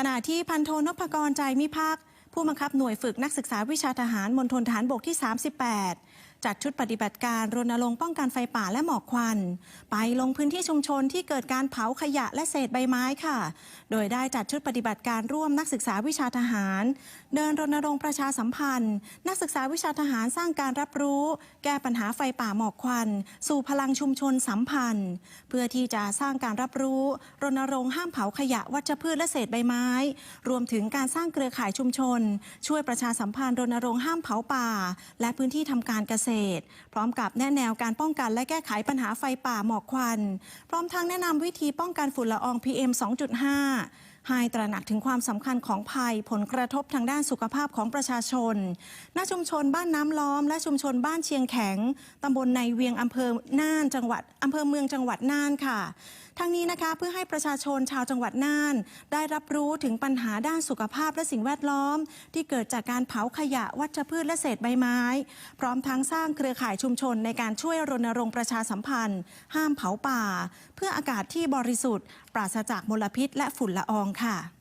ขณะที่พันโทนพกรใจมิพักผู้บังคับหน่วยฝึกนักศึกษาวิชาทหารมณฑลฐานบกที่ 38 จัดชุดปฏิบัติการรณรงค์ป้องกันไฟป่าและหมอกควัน ไปลงพื้นที่ชุมชนที่เกิดการเผาขยะและเศษใบไม้ค่ะ โดยได้จัดชุดปฏิบัติการร่วมนักศึกษาวิชาทหาร เดินรณรงค์ประชาสัมพันธ์ นักศึกษาวิชาทหารสร้างการรับรู้ แก้ปัญหาไฟป่าหมอกควัน สู่พลังชุมชนสัมพันธ์ เพื่อที่จะสร้างการรับรู้ รณรงค์ห้ามเผาขยะวัชพืชและเศษใบไม้ รวมถึงการสร้างเครือข่ายชุมชน ช่วยประชาสัมพันธ์รณรงค์ห้ามเผาป่า และพื้นที่ทำการเกษตร พร้อมกับแนะแนวการป้องกันและแก้ไขปัญหาไฟป่าหมอกควัน พร้อมทั้งแนะนำวิธีป้องกันฝุ่นละออง PM 2.5 ให้ตระหนักถึงความสำคัญของภัยผลกระทบทางด้านสุขภาพของประชาชนณชุมชนบ้านน้ำล้อม และชุมชนบ้านเชียงแข็งตำบลในเวียงอำเภอน่านจังหวัดอำเภอเมืองจังหวัดน่านค่ะ ทั้งนี้นะคะเพื่อให้ประชาชนชาวจังหวัดน่าน ได้รับรู้ถึงปัญหาด้านสุขภาพและสิ่งแวดล้อม ที่เกิดจากการเผาขยะวัชพืชและเศษใบไม้ พร้อมทั้งสร้างเครือข่ายชุมชนในการช่วยรณรงค์ประชาสัมพันธ์ ห้ามเผาป่า เพื่ออากาศที่บริสุทธิ์ ปราศจากมลพิษและฝุ่นละอองค่ะ